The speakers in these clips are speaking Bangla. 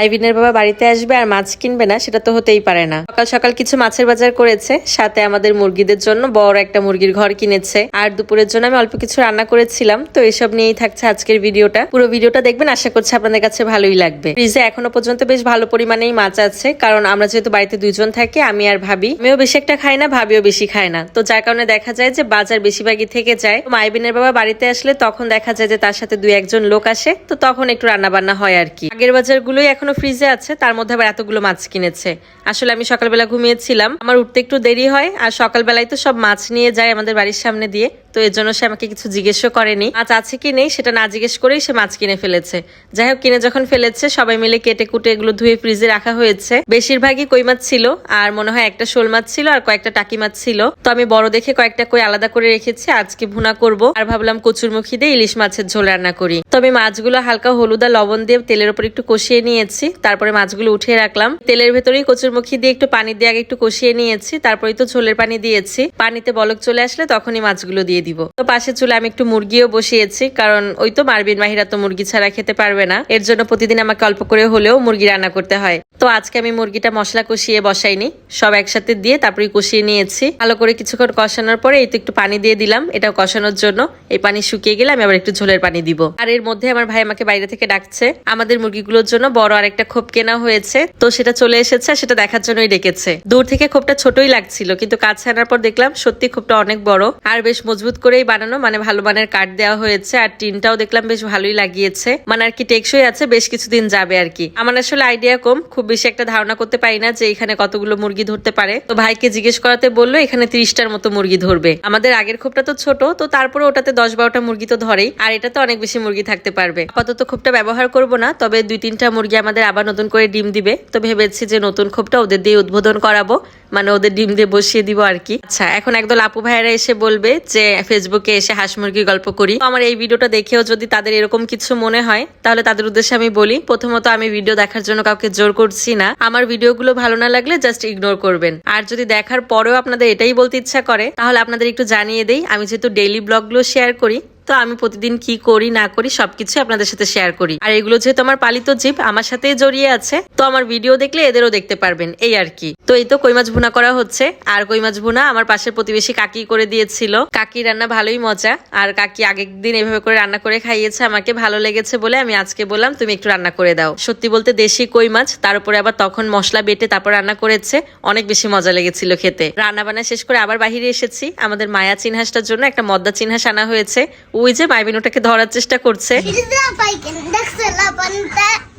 আইবিনের বাবা বাড়িতে আসবে আর মাছ কিনবে না, সেটা তো হতেই পারে না। সকাল সকাল কিছু মাছের বাজার করেছে, সাথে আমাদের মুরগিদের জন্য বড় একটা মুরগির ঘর কিনেছে। আর দুপুরের জন্য আমি অল্প কিছু রান্না করেছিলাম, তো এসব নিয়েই থাকছে আজকের ভিডিওটা। পুরো ভিডিওটা দেখবেন, আশা করছি আপনাদের কাছে ভালোই লাগবে। ফ্রিজে এখনও পর্যন্ত বেশ ভালো পরিমাণেই মাছ আছে, কারণ আমরা যেহেতু বাড়িতে দুইজন থাকি, আমি আর ভাবি। আমিও বেশি একটা খাই না, ভাবিও বেশি খায় না। তো যার কারণে দেখা যায় যে বাজার বেশিরভাগই থেকে যায়। তো মাইবিনের বাবা বাড়িতে আসলে তখন দেখা যায় যে তার সাথে দুই একজন লোক আসে, তো তখন একটু রান্না বান্না হয় আর কি। আগের বাজারগুলোই এখনও ফ্রিজে আছে, তার মধ্যে আবার এতগুলো মাছ কিনেছে। আসলে আমি সকালবেলা ঘুমিয়েছিলাম। আমার উঠতে একটু দেরি হয়, আর সকালবেলায় তো সব মাছ নিয়ে যায় আমাদের বাড়ির সামনে দিয়ে। তো এর জন্য সে আমাকে কিছু জিজ্ঞেসও করেনি। মাছ আছে কি নেই সেটা না জিজ্ঞেস করেই সে মাছ কিনে ফেলেছে। যাই হোক, কিনে যখন ফেলেছে, সবাই মিলে কেটে কুটে এগুলো ধুয়ে ফ্রিজে রাখা হয়েছে। বেশিরভাগই কই মাছ ছিল, আর মনে হয় একটা শোল মাছ ছিল আর কয়েকটা টাকি মাছ ছিল। তো আমি বড় দেখে কয়েকটা কই আলাদা করে রেখেছি, আজকে ভুনা করব। আর ভাবলাম কচুরমুখী দিয়ে ইলিশ মাছের ঝোল রান্না করি। তো আমি মাছগুলো হালকা হলুদ আর লবণ দিয়ে তেলের উপর একটু কষিয়ে নিয়েছি। তারপরে মাছগুলো উঠিয়ে রাখলাম। তেলের ভেতরেই কচুরমুখী দিয়ে একটু পানি দিয়ে আগে একটু কষিয়ে নিয়েছি। তারপরেই তো ঝোলের পানি দিয়েছি। পানিতে বলক চলে আসলে তখনই মাছগুলো দিয়ে দিব। তো পাশে চুলে আমি একটু মুরগিও বসিয়েছি, কারণ ওই তো মারবিন মাহিরা তো মুরগি ছাড়া খেতে পারবে না। এর জন্য প্রতিদিন আমাকে অল্প করে হলেও মুরগি রান্না করতে হয়। তো আজকে আমি মুরগিটা মশলা কষিয়ে বসাইনি। সব একসাথে দিয়ে তারপরে কষিয়ে নিয়েছি। ভালো করে কিছুক্ষণ কষানোর পরে এই তো একটু পানি দিয়ে দিলাম। এটা কষানোর জন্য। এই পানি শুকিয়ে গেলে আমি আবার একটু ঝোলের পানি দিব। আর এর মধ্যে আমার ভাই আমাকে বাইরে থেকে ডাকছে। আমাদের মুরগিগুলোর জন্য বড় আর একটা খোপ কেনা হয়েছে। তো সেটা চলে এসেছে সেটা দেখার জন্যই ডেকেছে। দূর থেকে খোপটা ছোটই লাগছিল, কিন্তু কাছে আনার পর দেখলাম সত্যি খোপটা অনেক বড়। আর বেশ মজবুত করেই বানানো মানে ভালো মানের কাঠ দেওয়া হয়েছে। আর টিনটাও দেখলাম বেশ ভালোই লাগিয়েছে। মানে আর কি টেকসই আছে, বেশ কিছুদিন যাবে আর কি। আমার আসলে আইডিয়া কম, খুব বেশি একটা ধারণা করতে পারি না যে এখানে কতগুলো মুরগি ধরতে পারে। তো ভাইকে জিজ্ঞেস করাতে বলল, এখানে ত্রিশটার মতো মুরগি ধরবে। আমাদের আগের খোপটা তো ছোট, তো তারপরে ওটাতে দশ বারোটা মুরগি তো ধরেই, আর এটাতে অনেক বেশি মুরগি থাকতে পারবে। আপাতত খোপটা ব্যবহার করব না, তবে দুই তিনটা মুরগি আমাদের আবার নতুন করে ডিম দিবে। তো ভেবেছি যে নতুন খোপটা ওদের দিয়ে উদ্বোধন করাবো। মানে ওদের ডিম দিয়ে বসিয়ে দিব আর কি। আচ্ছা এখন একদল আপু ভাইয়েরা এসে বলবে যে ফেসবুকে এসে হাঁস মুরগি গল্প করি। আমার এই ভিডিওটা দেখেও যদি তাদের এরকম কিছু মনে হয়, তাহলে তাদের উদ্দেশ্যে আমি বলি, প্রথমত আমি ভিডিও দেখার জন্য কাউকে জোর করছি না। আমার ভিডিওগুলো ভালো না লাগলে জাস্ট ইগনোর করবেন। আর যদি দেখার পরেও আপনাদের এটাই বলতে ইচ্ছা করে, তাহলে আপনাদের একটু জানিয়ে দেই, আমি যেহেতু ডেইলি ব্লগগুলো শেয়ার করি তো আমি প্রতিদিন কি করি, না করি, সবকিছু আপনাদের সাথে শেয়ার করি। আর এগুলো যেহেতু আমার পালিত জীব, আমার সাথেই জড়িয়ে আছে, তো আমার ভিডিও দেখলে এদেরও দেখতে পারবেন, এই আর কি। তো এই তো কই মাছ ভুনা করা হচ্ছে। আর কই মাছ ভুনা আমার পাশের প্রতিবেশী কাকি করে দিয়েছিল। কাকি রান্না ভালোই মজা। আর কাকি আগের দিন এভাবে করে রান্না করে খাইয়েছে, আমাকে ভালো লেগেছে বলে আমি আজকে বললাম, তুমি একটু রান্না করে দাও। সত্যি বলতে দেশি কই মাছ, তার উপরে আবার তখন মশলা বেটে তারপর রান্না করেছে, অনেক বেশি মজা লেগেছিল খেতে। রান্না বান্না শেষ করে আবার বাহিরে এসেছি। আমাদের মায়া চিনহাসটার জন্য একটা মদ্দা চিনহাস আনা হয়েছে। ওই যে মাইবিন ওটাকে ধরার চেষ্টা করছে।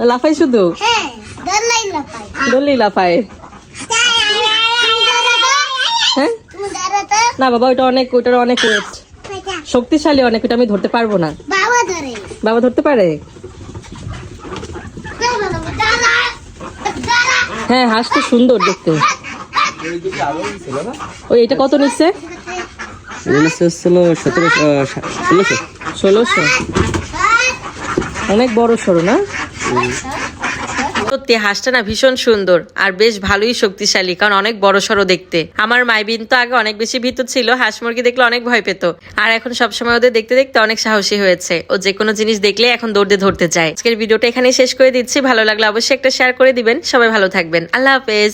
লাফাই শুধু? হ্যাঁ দলি লাফায় হ্যাঁ? না বাবা ওটা অনেক ওটার অনেক ওয়েট শক্তিশালী অনেক ওটা আমি ধরতে পারব না। বাবা ধরতে পারে? হ্যাঁ হাঁস তো সুন্দর দেখতে। ওই এটা কত নিচ্ছে? ছিল সতেরোশো ষোলোশো। ষোলোশো? অনেক বড় সড়ো না? সত্যি হাঁসটা না ভীষণ সুন্দর আর বেশ ভালোই শক্তিশালী কারণ অনেক বড় সড়ো দেখতে। আমার মাইবিন তো আগে অনেক বেশি ভীত ছিল হাঁস মুরগি দেখলে অনেক ভয় পেত। আর এখন সবসময় ওদের দেখতে দেখতে অনেক সাহসী হয়েছে। ও যে কোনো জিনিস দেখলে এখন দৌড়ে ধরতে যায় আজকের ভিডিওটা এখানেই শেষ করে দিচ্ছি। ভালো লাগলে অবশ্যই একটা শেয়ার করে দিবেন। সবাই ভালো থাকবেন। আল্লাহ হাফেজ।